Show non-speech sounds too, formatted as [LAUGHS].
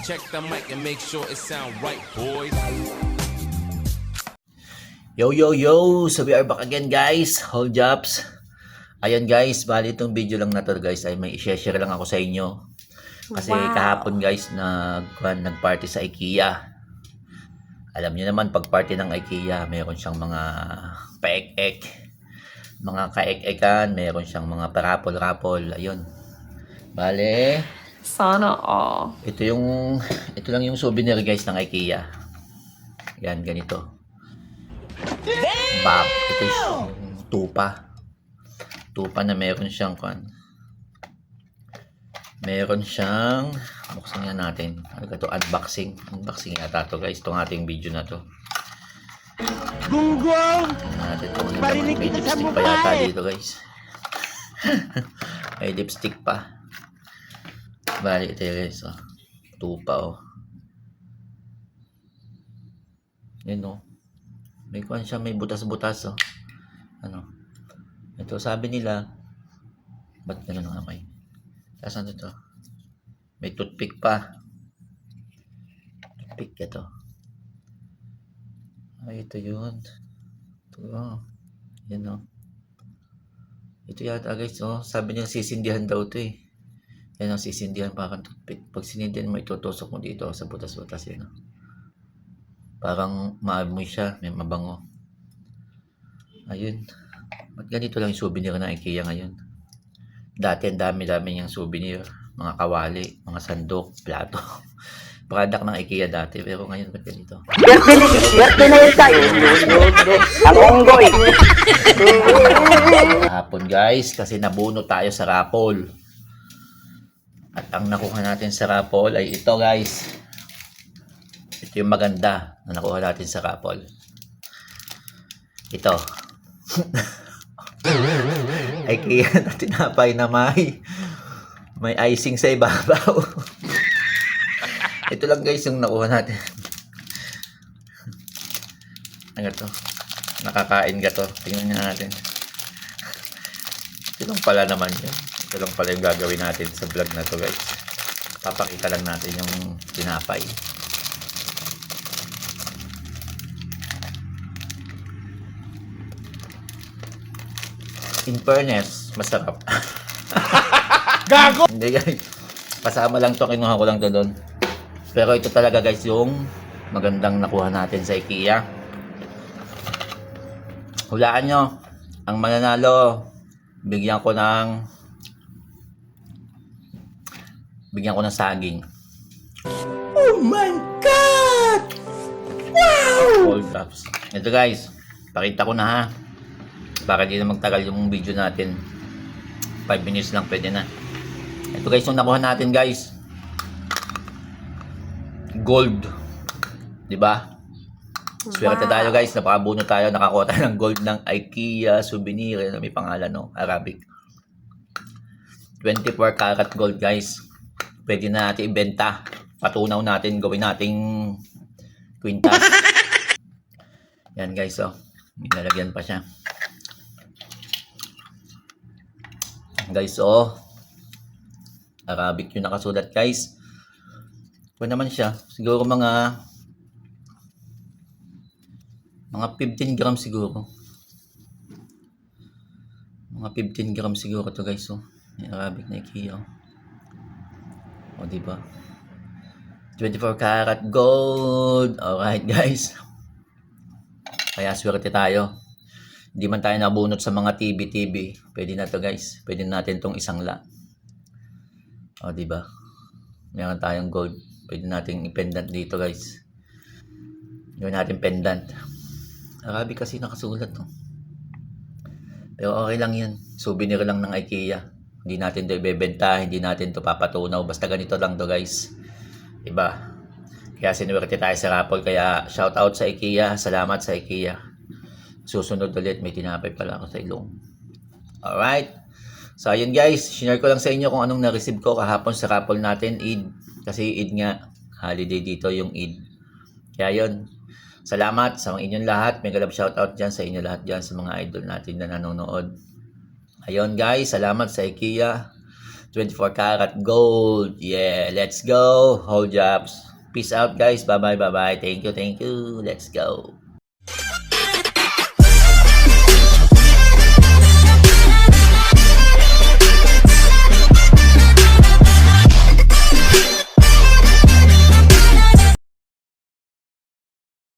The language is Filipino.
Check the mic and make sure it sound right, boys. Yo, yo, yo! So we are back again guys. Hold jobs. Ayan guys, bali itong video lang na to guys ay may i-share lang ako sa inyo. Kasi Wow. kahapon guys, nag, nag-party sa IKEA. Alam niyo naman, pag party ng IKEA, meron siyang mga paek-ek. Mga kaek-ekan, meron siyang mga parapol-rapol. Ayun. Bale, Sana all. ito yung, ito lang yung souvenir guys ng IKEA. Yan, ganito. Bab. Ito yung tupa. Tupa na meron siyang kwan. Meron siyang buksan nga natin. Ano ka to? Unboxing. Unboxing yata to guys. Itong ating video na to. Gunggong! Natin ano Marinig naman. May kita sa lipstick pa mukha yata eh. dito guys. [LAUGHS] May lipstick pa. Bali ito guys. Oh. Tupa oh. Yan oh. May kwan siya, may butas-butas oh. Ano? Ito sabi nila, ba't ganun ang amay? Saan ito? May toothpick pa. Toothpick ito. Ay, ito yun. Ito, oh. Yan oh. Ito yata guys, oh. Sabi niya sisindihan daw ito eh. Yan ang sisindihan parang toothpick. Pag sinindihan mo, itutusok mo dito sa butas-butas yan oh. Parang maamoy siya, may mabango. Ayun. Ba't ganito lang yung souvenir ng IKEA ngayon? Dati ang dami-dami niyang souvenir. Mga kawali, mga sandok, plato. [LAUGHS] Product ng IKEA dati. Pero ngayon ba't ganito? Swerte na, swerte na yun tayo. Ang onggoy. Hapon guys, kasi nabuno tayo sa raffle. At ang nakuha natin sa raffle ay ito guys. Ito yung maganda na nakuha natin sa raffle. Ito. [LAUGHS] ay kaya [LAUGHS] na tinapay na may may icing sa ibabaw. [LAUGHS] ito lang guys yung nakuha natin. ano to? Nakakain ka to. Tingnan nga natin. Ito pala naman yun. Ito lang pala yung gagawin natin sa vlog na to guys. Papakita lang natin yung tinapay. In fairness, masarap. [LAUGHS] Gago! Hindi guys. Pasama lang to, kinuha ko lang to doon. Pero ito talaga guys yung magandang nakuha natin sa IKEA. Hulaan nyo. Ang mananalo, bigyan ko ng bigyan ko ng saging. Oh my God! All drops. Ito guys, pakita ko na ha. Para di na magtagal yung video natin. 5 minutes lang pwede na. Ito guys yung nakuha natin guys. Gold. 'Di ba? Swerte Wow. tayo guys, napakabuno tayo, nakakuha tayo ng gold ng IKEA souvenir, na may pangalan no, Arabic. 24 karat gold guys. Pwede na natin ibenta. Patunaw natin, gawin nating quintas. [LAUGHS] Yan guys, oh. May nalagyan pa siya. Guys, oh. Arabic yung nakasulat guys. Kung naman siya, siguro mga mga 15 gram siguro. Mga 15 gram siguro to guys, oh. May Arabic na IKEA, oh. O, diba? 24 karat gold. Alright, guys. Kaya swerte tayo. Hindi man tayo nabunot sa mga TV-TV. Pwede na to guys. Pwede natin tong isang la. O, diba? Meron tayong gold. Pwede natin i-pendant dito guys. Gawin natin pendant. Arabic kasi nakasulat to. Pero okay lang yan. Souvenir lang ng IKEA. Hindi natin to ibebenta. Hindi natin to papatunaw. Basta ganito lang to guys. Diba? Kaya sinuwerte tayo sa raffle. Kaya shout out sa IKEA. Salamat sa IKEA. Susunod ulit. May tinapay pala ako sa ilong. Alright. So ayun guys. Share ko lang sa inyo kung anong na-receive ko kahapon sa raffle natin. Eid. Kasi Eid nga. Holiday dito yung Eid. Kaya yun. Salamat sa mga inyong lahat. Mega love shoutout dyan sa inyo lahat dyan sa mga idol natin na nanonood. Ayun guys, salamat sa IKEA. 24 karat gold. Yeah, let's go. Hold jobs. Peace out guys. Bye bye bye bye. Thank you, thank you. Let's go.